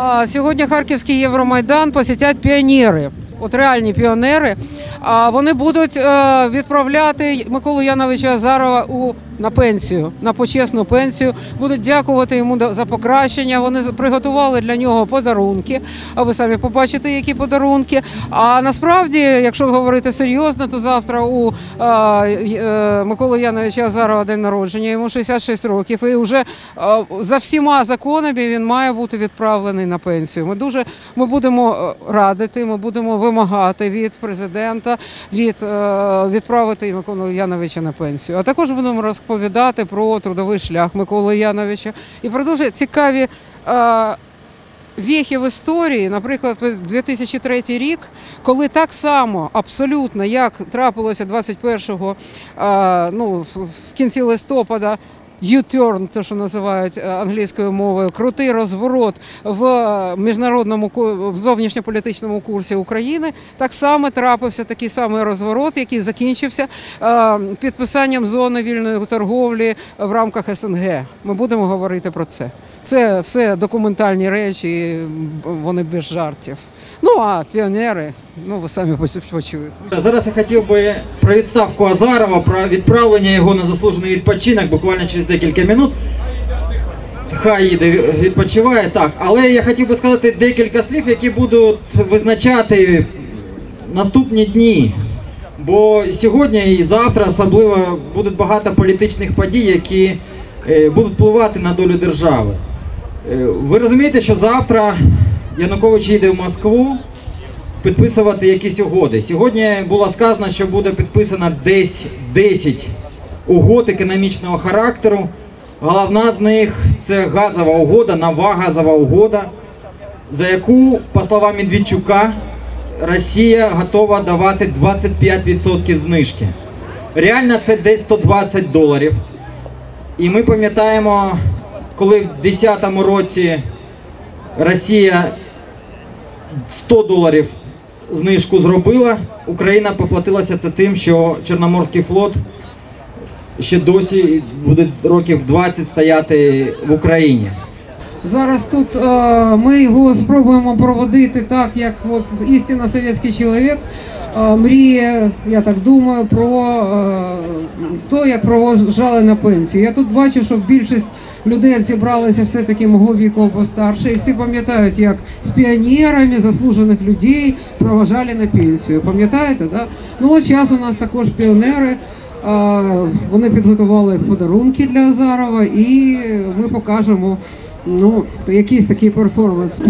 А сьогодні Харківський Євромайдан посітять піонери. От реальні піонери. А вони будуть е, відправляти Миколу Яновича Азарова у на пенсію, на почесну пенсію. Будуть дякувати йому за покращення. Вони приготували для нього подарунки. А ви самі побачите, які подарунки. А насправді, якщо говорити серйозно, то завтра у е, Миколи Яновича Азарова день народження. Йому 66 років. І вже за всіма законами він має бути відправлений на пенсію. Ми дуже ми будемо е, радити, ми будемо вимагати від президента від е, відправити Миколу Яновича на пенсію. А також будемо розповідати про трудовий шлях Миколи Яновича і про дуже цікаві. Е, Віхи в історії, наприклад, 2003 рік, коли так само абсолютно, як трапилося 21-го, е, ну, в- кінці листопада, U-turn, те, що називають е, англійською мовою, крутий розворот в е, міжнародному в зовнішньополітичному курсі України, так само трапився такий самий розворот, який закінчився е, підписанням зони вільної торговлі в рамках СНГ. Ми будемо говорити про це. Це все документальні речі, вони без жартів. Ну а піонери, ну ви самі почуєте. Зараз я хотів би про відставку Азарова, про відправлення його на заслужений відпочинок буквально через декілька минут. Хай їде відпочиває, так. Але я хотів би сказати декілька слів, які будуть визначати наступні дні. Бо сьогодні і завтра особливо буде багато політичних подій, які е, будуть впливати на долю держави. Е, Ви розумієте, що завтра Янукович їде в Москву підписувати якісь угоди. Сьогодні було сказано, що буде підписано десь 10 угод економічного характеру. Головна з них це газова угода, нова газова угода, за яку, по словам Медведчука, Росія готова давати 25% знижки. Реально це десь 120 доларів. І ми пам'ятаємо, коли в 2010 році Росія 100 доларів знижку зробила, Україна поплатилася це тим, що Чорноморський флот ще досі буде років 20 стояти в Україні. Зараз тут е, ми його спробуємо проводити так, як от істинно совєтський чоловік е, мріє, я так думаю, про е, то, як провожали на пенсію. Я тут бачу, що більшість людей зібралися все-таки мого віку або старше, і всі пам'ятають, як з піонерами заслужених людей проважали на пенсію. Пам'ятаєте, да? Ну от зараз у нас також піонери. Вони підготували подарунки для Азарова, і ми покажемо ну, якийсь такий перформанс.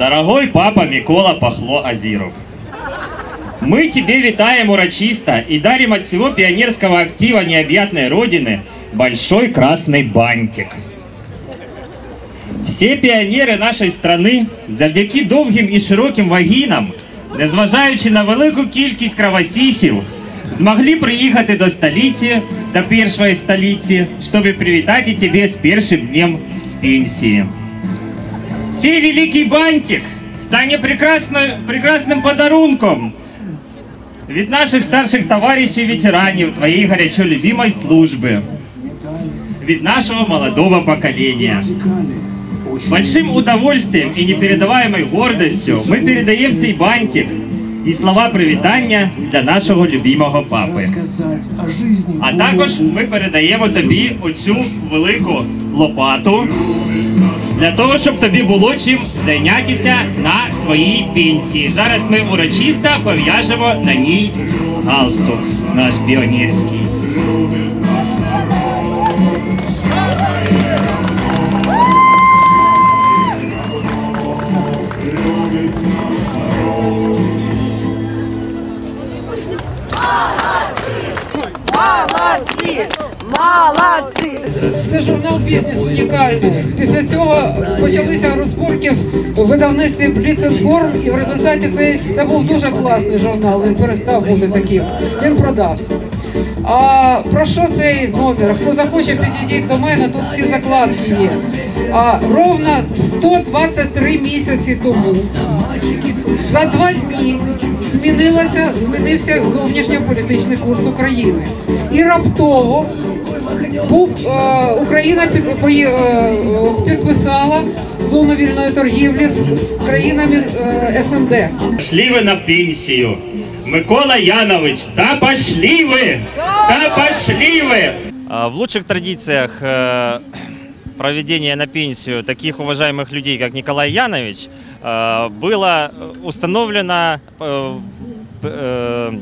Дорогой папа Микола Пахло Азиров, мы тебе витаем урочисто и дарим от всего пионерского актива необъятной Родины большой красный бантик. Всі піонери нашої страни завдяки довгим і широким вагінам, незважаючи на велику кількість кровосісів, змогли приїхати до столиці, до першої столиці, щоб привітати тебе з першим днем пенсії. Цей великий бантик стане прекрасним подарунком від наших старших товаришів ветеранів твоєї горячо любимой служби, від нашего молодого поколения. Большим удовольствием и непередаваемой гордостью мы передаем цей бантик і слова привітання для нашого любимого папи. А також ми передаємо тобі оцю велику лопату для того, щоб тобі було чим зайнятися на твоїй пенсії. Зараз ми урочисто пов'яжемо на ній галстук наш піонерський. Молодці! Молодці! Це журнал бізнес унікальний. Після цього почалися розборки в видавництві Бліценформ, і в результаті це, це був дуже класний журнал. Він перестав бути таким. Він продався. А про що цей номер? Хто захоче, підійдіть до мене, тут всі закладки є. А ровно 123 місяці тому за два дні змінилася, змінився зовнішньополітичний курс України. І раптово був е, Україна під, е, е, підписала зону вільної торгівлі з, з країнами е, СНД. Пошли ви на пенсію. Микола Янович, та пошли ви! Та пошли ви! В лучших традициях э, проведения на пенсию таких уважаемых людей, как Николай Янович, э, было установлено э, э,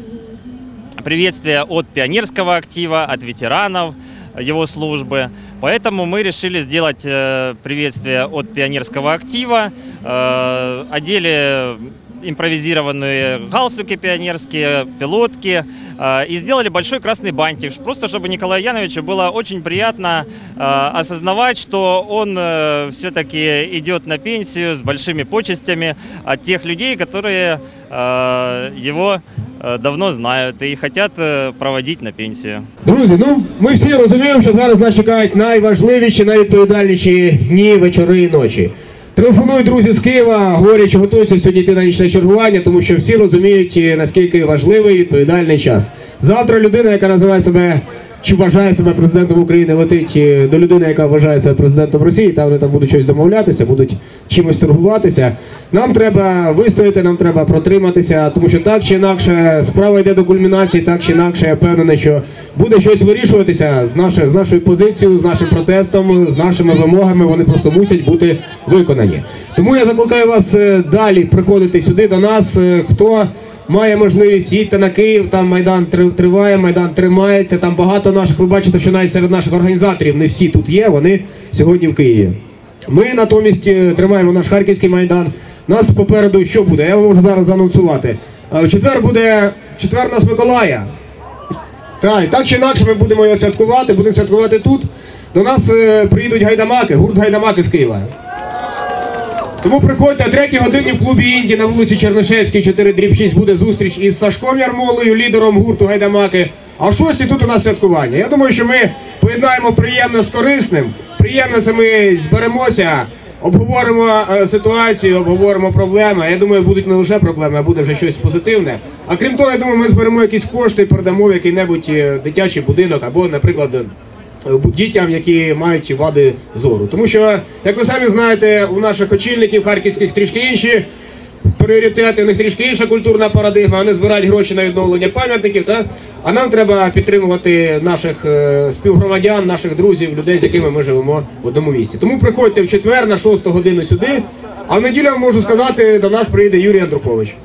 приветствие от пионерского актива, от ветеранов его службы. Поэтому мы решили сделать приветствие от пионерского актива, одели импровизированные галстуки пионерские, пилотки э, и сделали большой красный бантик, просто чтобы Николаю Яновичу было очень приятно э, осознавать, что он все-таки идет на пенсию с большими почестями от тех людей, которые э, его э, давно знают и хотят э, проводить на пенсию. Друзі, ну ми всі розуміємо, що зараз нас чекають найважливіші, найвідповідальніші дні, вечори і ночі. Телефонують друзі з Києва, говорять, що готуються сьогодні йти на нічне чергування, тому що всі розуміють, е, наскільки важливий і відповідальний час. Завтра людина, яка називає себе чи вважає себе президентом України, летить е, до людини, яка вважає себе президентом Росії, там вони там будуть щось домовлятися, будуть чимось торгуватися. Нам треба вистояти, нам треба протриматися, тому що так чи інакше справа йде до кульмінації, так чи інакше я впевнений, що буде щось вирішуватися з нашою з нашою позицією, з нашим протестом, з нашими вимогами. Вони просто мусять бути виконані. Тому я закликаю вас е, далі приходити сюди до нас. Е, Хто має можливість їдьте на Київ, там майдан триває, майдан тримається. Там багато наших. Ви бачите, що навіть серед наших організаторів не всі тут є. Вони сьогодні в Києві. Ми натомість е, тримаємо наш харківський майдан. Нас попереду що буде? Я вам можу зараз заанонсувати. Е, В четвер буде четвер нас Миколая. Так, так чи інакше ми будемо його святкувати, будемо святкувати тут. До нас е, приїдуть гайдамаки, гурт гайдамаки з Києва. Тому приходьте о 3 годині в клубі Інді на вулиці Чернишевській, 4 дріб 6 буде зустріч із Сашком Ярмолою, лідером гурту Гайдамаки. А о 6 тут у нас святкування. Я думаю, що ми поєднаємо приємне з корисним. Приємне це ми зберемося, обговоримо е, ситуацію, обговоримо проблеми. Я думаю, будуть не лише проблеми, а буде вже щось позитивне. А крім того, я думаю, ми зберемо якісь кошти, передамо в який-небудь е, дитячий будинок або, наприклад, дітям, які мають вади зору. Тому що, як ви самі знаєте, у наших очільників харківських трішки інші пріоритети, у них трішки інша культурна парадигма. Вони збирають гроші на відновлення пам'ятників. Та? А нам треба підтримувати наших е, співгромадян, наших друзів, людей, з якими ми живемо в одному місті. Тому приходьте в четвер на 6 годину сюди. А в неділю можу сказати, до нас приїде Юрій Андрухович.